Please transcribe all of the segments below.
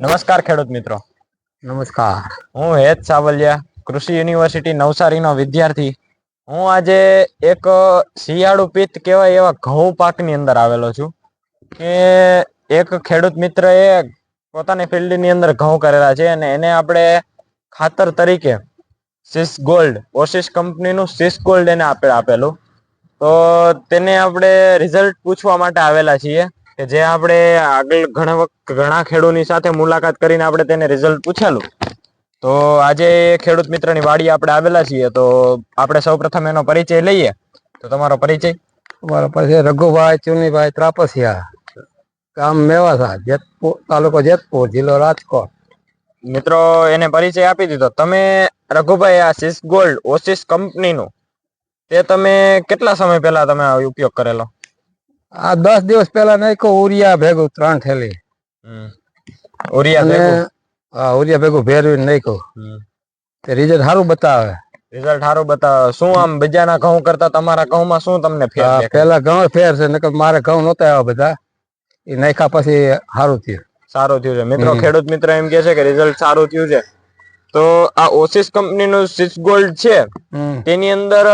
નમસ્કાર ખેડૂત મિત્રો. નમસ્કાર. હું હેત સાવલિયા કૃષિ યુનિવર્સિટી નવસારીનો વિદ્યાર્થી. હું આજે એક શિયાળુ પિત્ત કહેવાય એવા ઘઉં પાકની અંદર આવેલો છું કે એક ખેડૂત મિત્રએ પોતાની ફિલ્ડની અંદર ઘઉં કરેલા છે અને એને આપણે ખાતર તરીકે સિસ ગોલ્ડ ઓસિસ કંપનીનું સિસ ગોલ્ડ એને આપે આપેલું. તો તેને આપણે રિઝલ્ટ પૂછવા માટે આવેલા છીએ. કે જે આપણે આગળ ઘણા વખત ઘણા ખેડૂતની સાથે મુલાકાત કરીને આપણે તેને રિઝલ્ટ પૂછેલું. તો આજે ખેડૂત મિત્રની વાડી આપણે આવેલા છીએ તો આપણે સૌપ્રથમ એનો પરિચય લઈએ. તો તમારો પરિચય? અમારો પરિચય રઘુભાઈ ચુનીભાઈ ત્રાપસિયા ગામ મેવાસા જેતપુર તાલુકો જેતપુર જિલ્લો રાજકોટ. મિત્રો એને પરિચય આપી દીધો. તમે રઘુભાઈ આ સિસ ગોલ્ડ ઓસિસ કંપનીનું તે તમે કેટલા સમય પહેલા તમે ઉપયોગ કરેલો? આ દસ દિવસ પહેલા નાખ્યો ઉરિયા ભેગું ત્રણ થેલી. ઉરિયા ભેગું. હા ઉરિયા ભેગું ભેરવીને નાખ્યું. તે રિઝલ્ટ સારું બતાવે. રિઝલ્ટ સારું બતાવે. શું આમ બીજાના ઘઉં કરતા તમારા ઘઉંમાં શું તમને ફેર પેલા ઘઉં ફેર છે નકર મારે ઘઉં નહોતા આવ્યા બધા. એ નાખ્યા પછી સારું થયું. સારું થયું છે. મિત્રો ખેડૂત મિત્ર એમ કે છે કે રિઝલ્ટ સારું થયું છે. તો આ ઓસિસ કંપનીનું સિસ ગોલ્ડ છે. તેની અંદર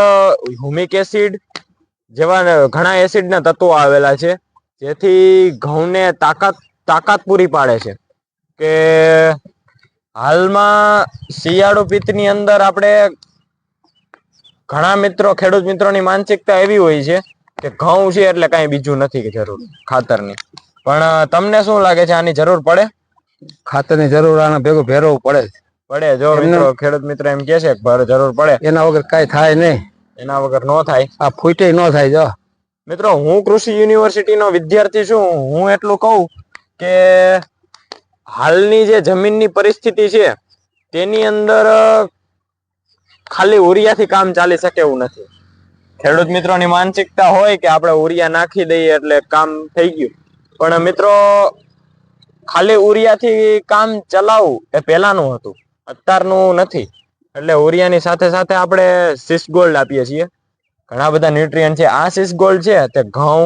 હ્યુમિક એસિડ જેવા ઘણા એસિડના તત્વો આવેલા છે જેથી ઘઉંને તાકાત તાકાત પૂરી પાડે છે. કે હાલમાં શિયાળુ પિત્તની અંદર આપણે ઘણા મિત્રો ખેડૂત મિત્રોની માનસિકતા એવી હોય છે કે ઘઉં છે એટલે કાંઈ બીજું નથી કે જરૂર ખાતરની. પણ તમને શું લાગે છે આની જરૂર પડે? ખાતરની જરૂર આને ભેગું ભેરવવું પડે પડે જો મિત્રો ખેડૂત મિત્ર એમ કે છે કે ભર- જરૂર પડે. એના વગર કાંઈ થાય નહીં. એના વગર ન થાય. આ ફૂટે ન થાય જો. મિત્રો હું કૃષિ યુનિવર્સિટીનો વિદ્યાર્થી છું. હું એટલું કહું કે હાલની જે જમીનની પરિસ્થિતિ છે તેની અંદર ખાલી ઉરિયાથી કામ ચાલી શકે એવું નથી. ખેડૂત મિત્રોની માનસિકતા હોય કે આપણે ઉરિયા નાખી દઈએ એટલે કામ થઈ ગયું. પણ મિત્રો ખાલી ઉરિયાથી કામ ચલાવવું એ પહેલાનું હતું. અત્યારનું નથી. એટલે ઓરિયાની સાથે સાથે આપણે સિસ ગોલ્ડ આપીએ છીએ. ઘણા બધા ન્યુટ્રિયન્ટ છે. આ સિસ ગોલ્ડ છે તે ઘઉં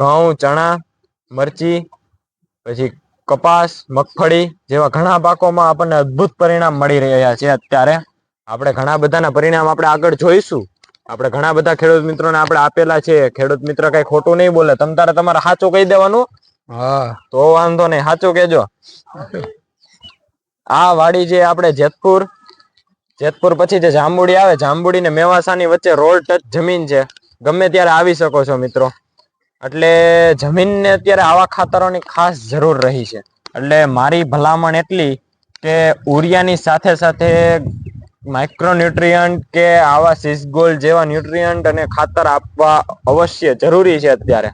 ઘઉં ચણા મરચી પછી કપાસ મગફળી જેવા ઘણા પાકોમાં આપણને અદ્ભુત પરિણામ મળી રહ્યા છે અત્યારે. આપણે ઘણા બધાના પરિણામ આપણે આગળ જોઈશું. આપણે ઘણા બધા ખેડૂત મિત્રોને આપણે આપેલા છે. ખેડૂત મિત્ર કઈ ખોટું નહીં બોલે. તમ તારે તમારે સાચું કહી દેવાનું? હા. તો વાંધો નહીં. સાચું કેજો આ વાડી જે આપણે જેતપુર જેતપુર પછી જે જાંબુડી આવે, જાંબુડી ને મેવાસાની વચ્ચે રોડ ટચ જમીન છે. ગમે ત્યારે આવી શકો છો મિત્રો. એટલે જમીનને અત્યારે આવા ખાતરોની ખાસ જરૂર રહી છે. એટલે મારી ભલામણ એટલી કે ઉરિયાની સાથે સાથે માઇક્રોન્યુટ્રિયન્ટ કે આવા સિસગોલ જેવા ન્યુટ્રિયન્ટ અને ખાતર આપવા અવશ્ય જરૂરી છે અત્યારે.